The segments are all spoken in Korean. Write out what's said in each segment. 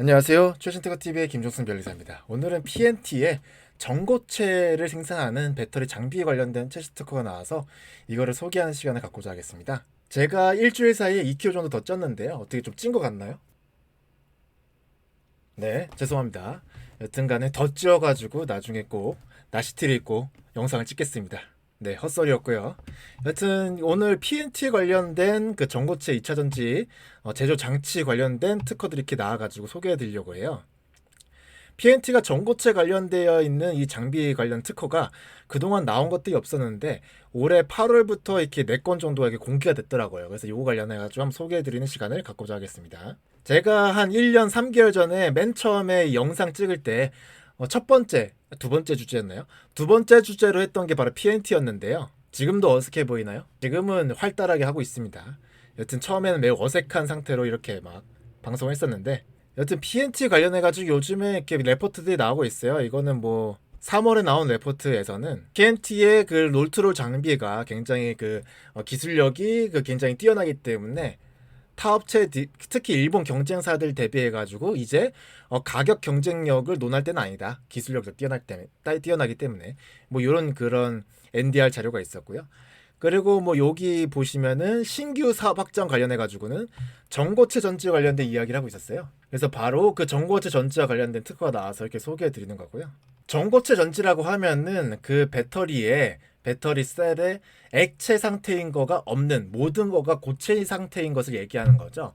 안녕하세요. 최신특허TV의 김종승 변리사입니다. 오늘은 PNT의 전고체를 생산하는 배터리 장비 관련된 특허가 나와서 이거를 소개하는 시간을 갖고자 하겠습니다. 제가 일주일 사이에 2kg 정도 더 쪘는데요. 어떻게 좀 찐 것 같나요? 네, 죄송합니다. 여튼 간에 더 찌어가지고 나중에 꼭 나시티를 입고 영상을 찍겠습니다. 네, 헛소리였고요. 여튼 오늘 PNT 관련된 그 전고체 2차 전지 어, 제조 장치 관련된 특허들이 이렇게 나와가지고 소개해 드리려고 해요. PNT가 전고체 관련되어 있는 이 장비 관련 특허가 그동안 나온 것들이 없었는데 올해 8월부터 이렇게 4건 정도가 이렇게 공개가 됐더라고요. 그래서 이거 관련해가지고 한번 소개해 드리는 시간을 갖고자 하겠습니다. 제가 한 1년 3개월 전에 맨 처음에 이 영상 찍을 때 어, 첫 번째, 두 번째 주제였나요? 두 번째 주제로 했던 게 바로 PNT였는데요. 지금도 어색해 보이나요? 지금은 활달하게 하고 있습니다. 여튼 처음에는 매우 어색한 상태로 이렇게 막 방송을 했었는데 여튼 PNT 관련해가지고 요즘에 이렇게 레포트들이 나오고 있어요. 이거는 뭐 3월에 나온 레포트에서는 PNT의 그 롤트롤 장비가 굉장히 그 어, 기술력이 그 굉장히 뛰어나기 때문에 타 업체 디- 특히 일본 경쟁사들 대비해 가지고 이제 어, 가격 경쟁력을 논할 때는 아니다. 기술력도 뛰어나기 때문에 따- 뛰어나기 때문에 뭐 이런 그런 NDR 자료가 있었고요. 그리고 뭐 여기 보시면은 신규 사업 확장 관련해 가지고는 전고체 전지 관련된 이야기를 하고 있었어요. 그래서 바로 그 전고체 전지와 관련된 특허가 나와서 이렇게 소개해 드리는 거고요. 전고체 전지라고 하면은 그 배터리에 배터리 셀에 액체 상태인 거가 없는 모든 거가 고체 상태인 것을 얘기하는 거죠.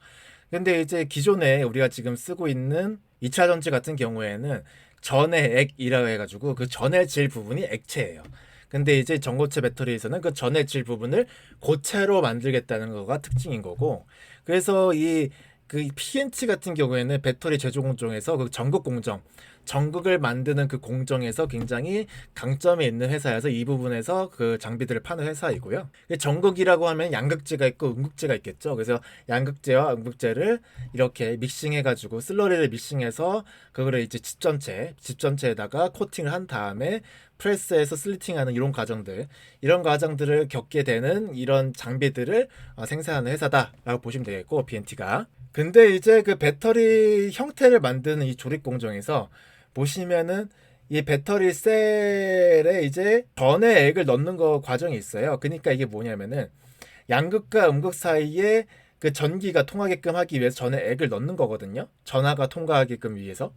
근데 이제 기존에 우리가 지금 쓰고 있는 2차 전지 같은 경우에는 전해 액이라고 해가지고 그 전해질 부분이 액체예요. 근데 이제 전고체 배터리에서는 그 전해질 부분을 고체로 만들겠다는 거가 특징인 거고 그래서 이 그 PNT 같은 경우에는 배터리 제조 공정에서 그 전극 공정, 전극을 만드는 그 공정에서 굉장히 강점이 있는 회사여서 이 부분에서 그 장비들을 파는 회사이고요. 이 전극이라고 하면 양극재가 있고 음극재가 있겠죠. 그래서 양극재와 음극재를 이렇게 믹싱해가지고 슬러리를 믹싱해서 그거를 이제 집 전체, 집 전체에다가 코팅을 한 다음에 프레스에서 슬리팅하는 이런 과정들, 이런 과정들을 겪게 되는 이런 장비들을 어, 생산하는 회사다라고 보시면 되겠고 BNT가. 근데 이제 그 배터리 형태를 만드는 이 조립 공정에서 보시면은 이 배터리 셀에 이제 전해 액을 넣는 거 과정이 있어요. 그러니까 이게 뭐냐면은 양극과 음극 사이에 그 전기가 통하게끔 하기 위해서 전해 액을 넣는 거거든요. 전하가 통과하게끔 위해서.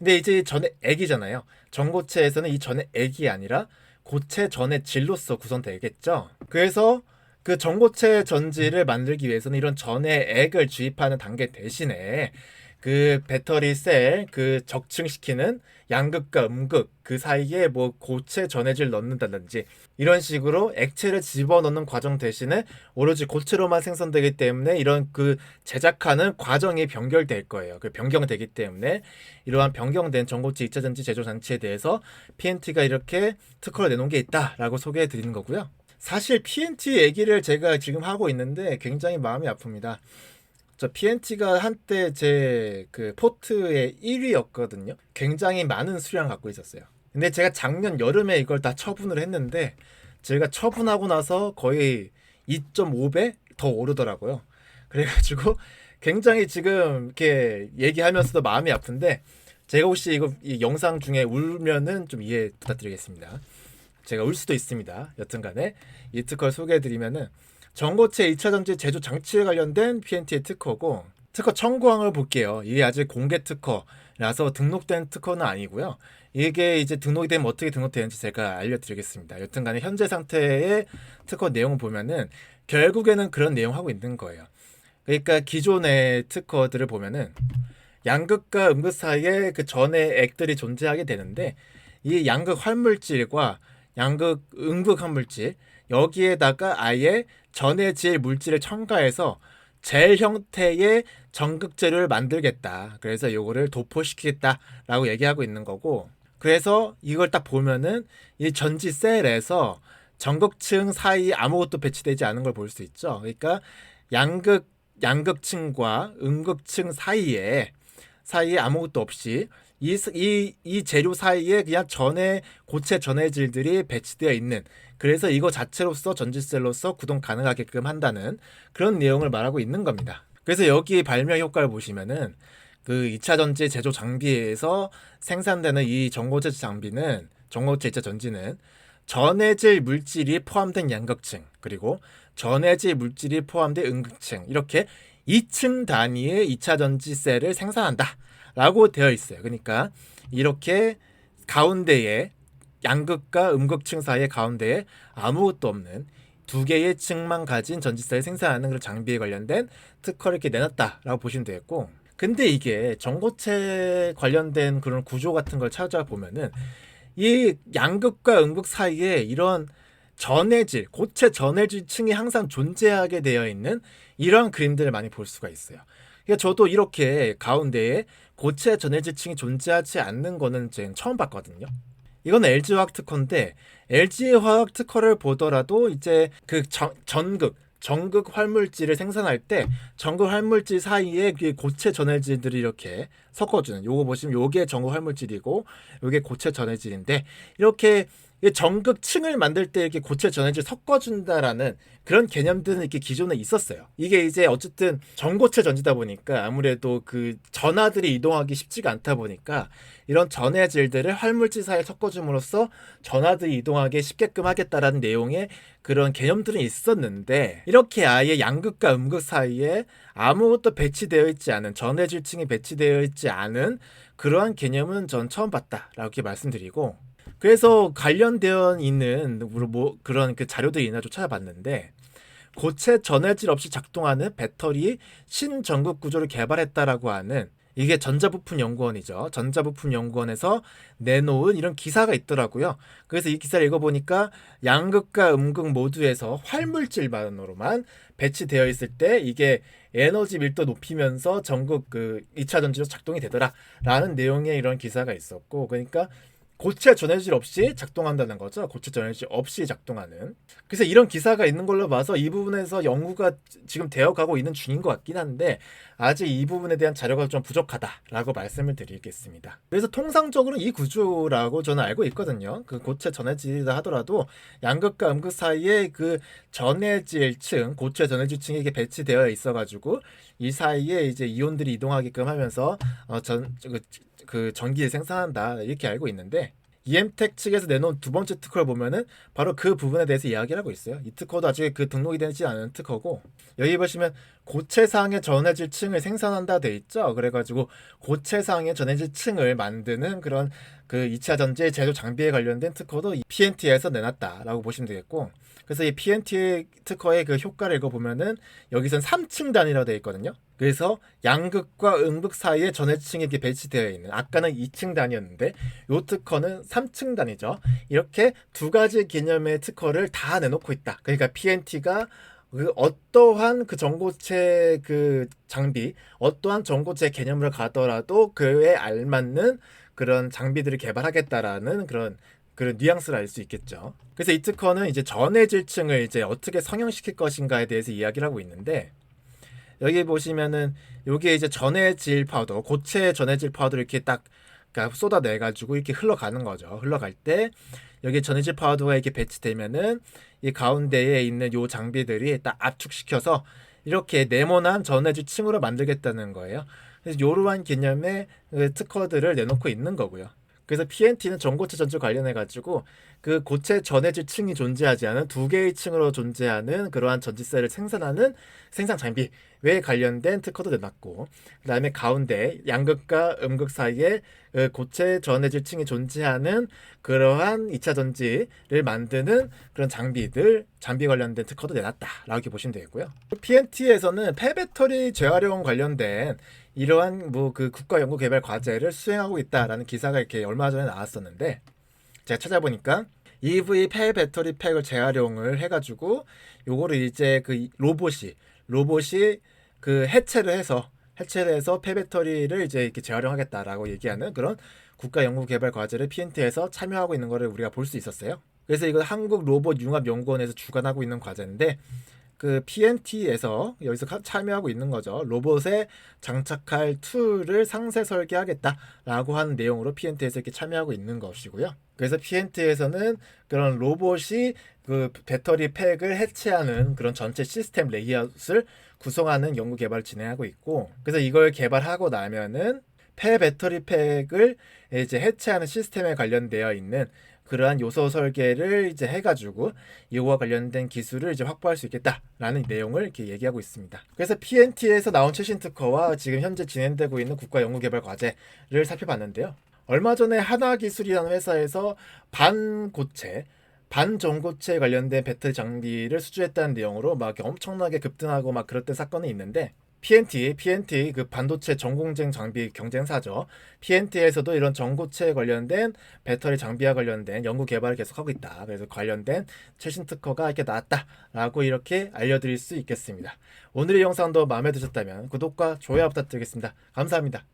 근데 이제 전해 액이잖아요. 전고체에서는 이 전해 액이 아니라 고체 전해 질로서 구성되겠죠. 그래서 그 전고체 전지를 만들기 위해서는 이런 전해 액을 주입하는 단계 대신에 그 배터리 셀 그 적층시키는 양극과 음극 그 사이에 뭐 고체 전해질 넣는다든지 이런 식으로 액체를 집어넣는 과정 대신에 오로지 고체로만 생성되기 때문에 이런 그 제작하는 과정이 변결될 거예요. 그 변경되기 때문에 이러한 변경된 전고체 2차 전지 제조 장치에 대해서 PNT가 이렇게 특허를 내놓은 게 있다라고 소개해 드리는 거고요. 사실 PNT 얘기를 제가 지금 하고 있는데 굉장히 마음이 아픕니다. 저 PNT가 한때 제 그 포트의 1위였거든요. 굉장히 많은 수량 갖고 있었어요. 근데 제가 작년 여름에 이걸 다 처분을 했는데 제가 처분하고 나서 거의 2.5배 더 오르더라고요. 그래가지고 굉장히 지금 이렇게 얘기하면서도 마음이 아픈데 제가 혹시 이거 이 영상 중에 울면은 좀 이해 부탁드리겠습니다. 제가 울 수도 있습니다. 여튼간에 이 특허를 소개해드리면은 전고체 2차 전지 제조 장치에 관련된 PNT의 특허고 특허 청구항을 볼게요. 이게 아직 공개 특허라서 등록된 특허는 아니고요. 이게 이제 등록이 되면 어떻게 등록되는지 제가 알려드리겠습니다. 여튼간에 현재 상태의 특허 내용을 보면은 결국에는 그런 내용 하고 있는 거예요. 그러니까 기존의 특허들을 보면은 양극과 음극 사이에 그 전의 액들이 존재하게 되는데 이 양극 활물질과 양극 음극 활물질 여기에다가 아예 전해질 물질을 첨가해서 젤 형태의 전극재를 만들겠다. 그래서 요거를 도포시키겠다라고 얘기하고 있는 거고. 그래서 이걸 딱 보면은 이 전지 셀에서 전극층 사이 아무것도 배치되지 않은 걸 볼 수 있죠. 그러니까 양극 양극층과 음극층 사이에 사이에 아무것도 없이 이, 이, 이 재료 사이에 그냥 전해 고체 전해질들이 배치되어 있는 그래서 이거 자체로서 전지셀로서 구동 가능하게끔 한다는 그런 내용을 말하고 있는 겁니다. 그래서 여기 발명 효과를 보시면은 그 2차 전지 제조 장비에서 생산되는 이 전고체 장비는 전고체 2차 전지는 전해질 물질이 포함된 양극층 그리고 전해질 물질이 포함된 음극층 이렇게 2층 단위의 2차 전지 셀을 생산한다라고 되어 있어요. 그러니까 이렇게 가운데에 양극과 음극층 사이의 가운데에 아무것도 없는 두 개의 층만 가진 전지셀을 생산하는 그런 장비에 관련된 특허를 이렇게 내놨다라고 보시면 되겠고 근데 이게 전고체 관련된 그런 구조 같은 걸 찾아보면은 이 양극과 음극 사이에 이런 전해질, 고체 전해질 층이 항상 존재하게 되어 있는 이런 그림들을 많이 볼 수가 있어요. 그러니까 저도 이렇게 가운데에 고체 전해질 층이 존재하지 않는 거는 제가 처음 봤거든요. 이건 LG 화학 특허인데 LG 화학 특허를 보더라도 이제 그 전, 전극 전극 활물질을 생산할 때 전극 활물질 사이에 그 고체 전해질들이 이렇게 섞어주는 요거 보시면 요게 전극 활물질이고 요게 고체 전해질인데 이렇게 이 전극층을 만들 때 이렇게 고체 전해질 섞어준다라는 그런 개념들은 이렇게 기존에 있었어요. 이게 이제 어쨌든 전고체 전지다 보니까 아무래도 그 전하들이 이동하기 쉽지가 않다 보니까 이런 전해질들을 활물질 사이에 섞어줌으로써 전하들이 이동하기 쉽게끔 하겠다라는 내용의 그런 개념들은 있었는데 이렇게 아예 양극과 음극 사이에 아무것도 배치되어 있지 않은 전해질층이 배치되어 있지 않은 그러한 개념은 전 처음 봤다라고 이렇게 말씀드리고 그래서 관련되어 있는 뭐 그런 그 자료들이나 좀 찾아봤는데 고체 전해질 없이 작동하는 배터리 신전극 구조를 개발했다라고 하는 이게 전자부품 연구원이죠. 전자부품 연구원에서 내놓은 이런 기사가 있더라고요. 그래서 이 기사를 읽어보니까 양극과 음극 모두에서 활물질만으로만 배치되어 있을 때 이게 에너지 밀도 높이면서 전극 그 2차 전지로 작동이 되더라라는 내용의 이런 기사가 있었고 그러니까 고체 전해질 없이 작동한다는 거죠. 고체 전해질 없이 작동하는. 그래서 이런 기사가 있는 걸로 봐서 이 부분에서 연구가 지금 되어 가고 있는 중인 것 같긴 한데 아직 이 부분에 대한 자료가 좀 부족하다라고 말씀을 드리겠습니다. 그래서 통상적으로 이 구조라고 저는 알고 있거든요. 그 고체 전해질이다 하더라도 양극과 음극 사이에 그 전해질층, 고체 전해질층이 배치되어 있어가지고 이 사이에 이제 이온들이 이동하게끔 하면서 어, 전, 그, 그 전기를 생산한다 이렇게 알고 있는데 EM텍 측에서 내놓은 두 번째 특허를 보면은 바로 그 부분에 대해서 이야기를 하고 있어요. 이 특허도 아직 그 등록이 되지 않은 특허고 여기 보시면 고체상의 전해질 층을 생산한다 돼 있죠. 그래가지고 고체상의 전해질 층을 만드는 그런 그 2차 전지 제조 장비에 관련된 특허도 PNT에서 내놨다라고 보시면 되겠고 그래서 이 PNT 특허의 그 효과를 읽어보면은 여기선 3층 단위로 되어 있거든요. 그래서 양극과 음극 사이에 전해층이 이렇게 배치되어 있는 아까는 2층 단위였는데 요 특허는 3층 단위죠. 이렇게 두 가지 개념의 특허를 다 내놓고 있다. 그러니까 PNT가 그 어떠한 그 전고체 그 장비, 어떠한 전고체 개념을 가더라도 그에 알맞는 그런 장비들을 개발하겠다라는 그런 그런 뉘앙스를 알 수 있겠죠. 그래서 이 특허는 이제 전해질층을 이제 어떻게 성형시킬 것인가에 대해서 이야기를 하고 있는데 여기 보시면은 요게 이제 전해질 파우더, 고체 전해질 파우더를 이렇게 딱 그러니까 쏟아내 가지고 이렇게 흘러가는 거죠. 흘러갈 때 여기 전해질 파우더가 이렇게 배치되면은 이 가운데에 있는 요 장비들이 딱 압축시켜서 이렇게 네모난 전해질 층으로 만들겠다는 거예요. 그래서 요러한 개념의 그 특허들을 내놓고 있는 거고요. 그래서 PNT는 전고체 전주 관련해 가지고 그 고체 전해질 층이 존재하지 않은 두 개의 층으로 존재하는 그러한 전지셀을 생산하는 생산 장비에 관련된 특허도 내놨고 그다음에 가운데 양극과 음극 사이에 그 고체 전해질 층이 존재하는 그러한 2차 전지를 만드는 그런 장비들 장비 관련된 특허도 내놨다라고 보시면 되겠고요. PNT에서는 폐배터리 재활용 관련된 이러한 뭐 그 국가 연구 개발 과제를 수행하고 있다라는 기사가 이렇게 얼마 전에 나왔었는데 제가 찾아보니까 EV 폐 배터리 팩을 재활용을 해가지고 요거를 이제 그 로봇이 로봇이 그 해체를 해서 해체를 해서 폐 배터리를 이제 이렇게 재활용하겠다라고 얘기하는 그런 국가 연구 개발 과제를 PNT에서 참여하고 있는 거를 우리가 볼 수 있었어요. 그래서 이거 한국 로봇 융합 연구원에서 주관하고 있는 과제인데 그 PNT에서 여기서 가- 참여하고 있는 거죠. 로봇에 장착할 툴을 상세 설계하겠다라고 하는 내용으로 PNT에서 이렇게 참여하고 있는 것이고요. 그래서 PNT에서는 그런 로봇이 그 배터리 팩을 해체하는 그런 전체 시스템 레이아웃을 구성하는 연구 개발을 진행하고 있고 그래서 이걸 개발하고 나면은 폐 배터리 팩을 이제 해체하는 시스템에 관련되어 있는 그러한 요소 설계를 이제 해가지고 이거와 관련된 기술을 이제 확보할 수 있겠다라는 내용을 이렇게 얘기하고 있습니다. 그래서 PNT에서 나온 최신 특허와 지금 현재 진행되고 있는 국가 연구개발 과제를 살펴봤는데요. 얼마 전에 하나 기술이라는 회사에서 반고체 반전고체에 관련된 배터리 장비를 수주했다는 내용으로 막 엄청나게 급등하고 막 그랬던 사건이 있는데 PNT, PNT 그 반도체 전공쟁 장비 경쟁사죠. PNT에서도 이런 전고체에 관련된 배터리 장비와 관련된 연구 개발을 계속하고 있다. 그래서 관련된 최신 특허가 이렇게 나왔다라고 이렇게 알려드릴 수 있겠습니다. 오늘의 영상도 마음에 드셨다면 구독과 좋아요 부탁드리겠습니다. 감사합니다.